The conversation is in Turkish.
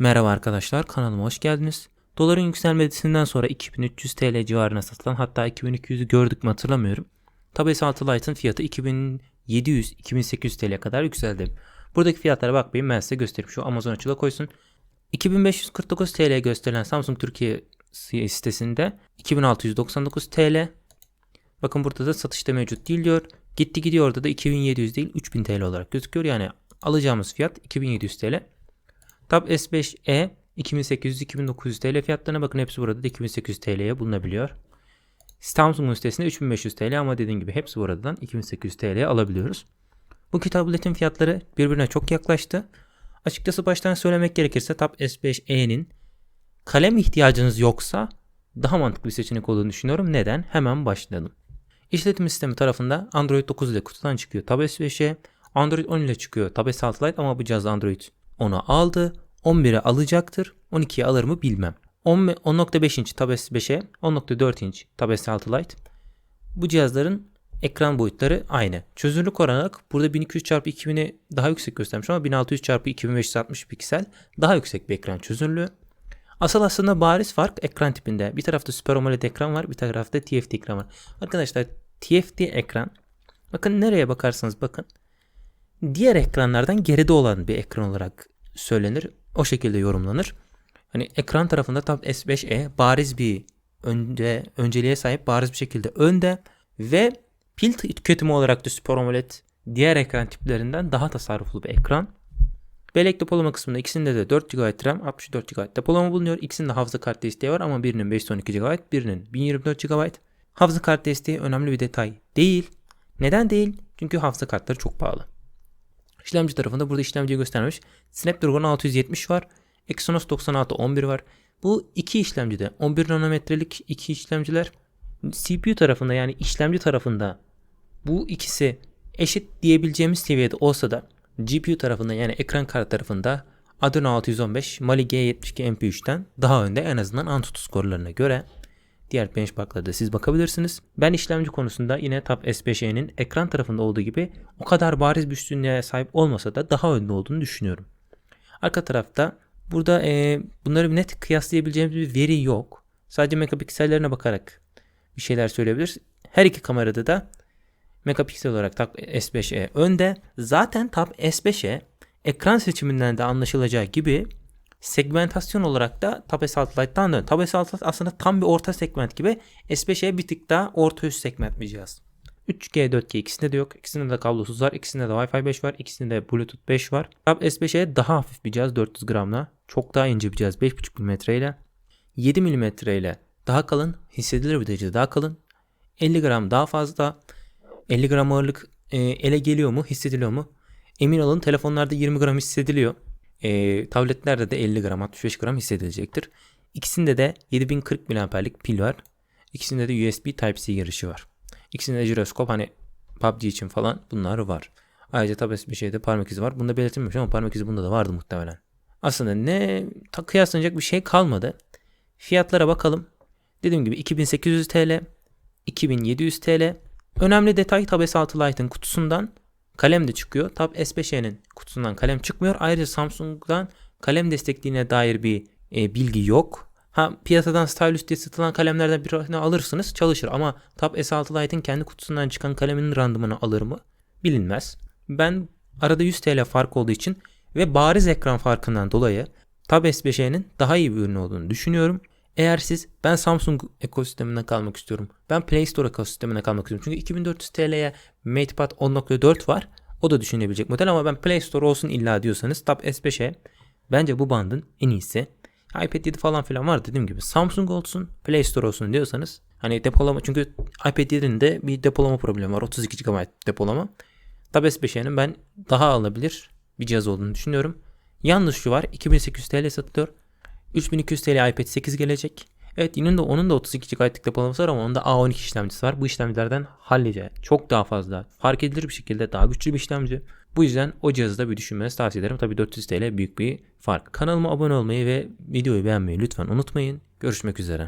Merhaba arkadaşlar kanalıma hoş geldiniz. Doların yükselmesinden sonra 2300 TL civarına satılan hatta 2200'ü gördük mü hatırlamıyorum. Tab S6 Lite'ın fiyatı 2700-2800 TL kadar yükseldi. Buradaki fiyatlara bakmayın ben size göstereyim. Şu Amazon açıla koysun. 2549 TL gösterilen Samsung Türkiye sitesinde 2699 TL. Bakın burada da satışta mevcut değil diyor. Gitti gidiyor orada da 2700 değil 3000 TL olarak gözüküyor. Yani alacağımız fiyat 2700 TL. Tab S5e 2800-2900 TL fiyatlarına bakın hepsi burada da 2800 TL'ye bulunabiliyor. Samsung'un sitesinde 3500 TL ama dediğim gibi hepsi buradan 2800 TL'ye alabiliyoruz. Bu iki tabletin fiyatları birbirine çok yaklaştı. Açıkçası baştan söylemek gerekirse Tab S5e'nin kalem ihtiyacınız yoksa daha mantıklı bir seçenek olduğunu düşünüyorum. Neden? Hemen başlayalım. İşletim sistemi tarafında Android 9 ile kutudan çıkıyor Tab S5e. Android 10 ile çıkıyor Tab S6 Lite ama bu cihaz Android 10'u aldı. 11'e alacaktır. 12'ye alır mı bilmem. 10.5 inç Tab S5'e 10.4 inç Tab S6 Lite. Bu cihazların ekran boyutları aynı. Çözünürlük olarak burada 1200 x 2000'i daha yüksek göstermiş ama 1600 x 2560 piksel daha yüksek bir ekran çözünürlüğü. Asıl aslında bariz fark ekran tipinde. Bir tarafta Super AMOLED ekran var, bir tarafta TFT ekran var. Arkadaşlar TFT ekran bakın nereye bakarsanız bakın diğer ekranlardan geride olan bir ekran olarak söylenir. O şekilde yorumlanır. Hani ekran tarafında Tab S5e bariz bir önde önceliğe sahip bariz bir şekilde önde ve pil tüketimi olarak da Super AMOLED diğer ekran tiplerinden daha tasarruflu bir ekran. Bellek depolama kısmında ikisinde de 4 GB RAM, 64 GB depolama bulunuyor. İkisinde hafıza kart desteği var ama birinin 512 GB, birinin 1024 GB. Hafıza kart desteği önemli bir detay değil. Neden değil? Çünkü hafıza kartları çok pahalı. İşlemci tarafında burada işlemciyi göstermiş. Snapdragon 670 var. Exynos 9611 var. Bu iki işlemcide 11 nanometrelik iki işlemciler. CPU tarafında yani işlemci tarafında bu ikisi eşit diyebileceğimiz seviyede olsa da GPU tarafında yani ekran kart tarafında Adreno 615 Mali G72 MP3'ten daha önde en azından Antutu skorlarına göre. Diğer benchmarklara da siz bakabilirsiniz. Ben işlemci konusunda yine Tab S5e'nin ekran tarafında olduğu gibi o kadar bariz bir üstünlüğe sahip olmasa da daha önde olduğunu düşünüyorum. Arka tarafta burada e, bunları net kıyaslayabileceğimiz bir veri yok. Sadece megapiksellerine bakarak bir şeyler söyleyebiliriz. Her iki kamerada da megapiksel olarak Tab S5e önde. Zaten Tab S5e ekran seçiminden de anlaşılacağı gibi segmentasyon olarak da Tab S6 Lite'dan dön. Tab S6 Lite aslında tam bir orta segment gibi. S5'e bir tık daha orta üst segment bir cihaz. 3G, 4G ikisinde de yok. İkisinde de kablosuz var. İkisinde de Wi-Fi 5 var. İkisinde de Bluetooth 5 var. Tab S5'e daha hafif bir cihaz 400 gramla. Çok daha ince bir cihaz 5.5 mm ile. 7 mm ile daha kalın. Hissedilir bir derece daha kalın. 50 gram daha fazla. 50 gram ağırlık e, ele geliyor mu? Hissediliyor mu? Emin olun telefonlarda 20 gram hissediliyor. E, tabletlerde de 50 gram 65 gram hissedilecektir. İkisinde de 7040 mAh'lik pil var. İkisinde de USB Type-C girişi var. İkisinde de jiroskop hani PUBG için falan bunlar var. Ayrıca tabi bir şeyde parmak izi var. Bunda belirtilmemiş ama parmak izi bunda da vardı muhtemelen. Aslında ne kıyaslanacak bir şey kalmadı. Fiyatlara bakalım. Dediğim gibi 2800 TL, 2700 TL. Önemli detay Tab S6 Lite'ın kutusundan kalem de çıkıyor. Tab S5e'nin kutusundan kalem çıkmıyor. Ayrıca Samsung'dan kalem destekliğine dair bir e, bilgi yok. Ha piyasadan Stylus diye satılan kalemlerden birini alırsınız çalışır ama Tab S6 Lite'in kendi kutusundan çıkan kaleminin randımanı alır mı? Bilinmez. Ben arada 100 TL fark olduğu için ve bariz ekran farkından dolayı Tab S5e'nin daha iyi bir ürün olduğunu düşünüyorum. Eğer siz ben Samsung ekosistemine kalmak istiyorum. Ben Play Store ekosistemine kalmak istiyorum. Çünkü 2400 TL'ye MatePad 10.4 var. O da düşünebilecek model ama ben Play Store olsun illa diyorsanız Tab S5'e bence bu bandın en iyisi. iPad 7 falan filan var dediğim gibi. Samsung olsun, Play Store olsun diyorsanız hani depolama çünkü iPad 7'nin de bir depolama problemi var. 32 GB depolama. Tab S5'e'nin ben daha alınabilir bir cihaz olduğunu düşünüyorum. Yalnız şu var 2800 TL satılıyor. 3200 TL iPad 8 gelecek. Evet yine de onun da 32 GB'lık depolaması var ama onun da A12 işlemcisi var. Bu işlemcilerden hallice çok daha fazla fark edilir bir şekilde daha güçlü bir işlemci. Bu yüzden o cihazı da bir düşünmenizi tavsiye ederim. Tabi 400 TL büyük bir fark. Kanalıma abone olmayı ve videoyu beğenmeyi lütfen unutmayın. Görüşmek üzere.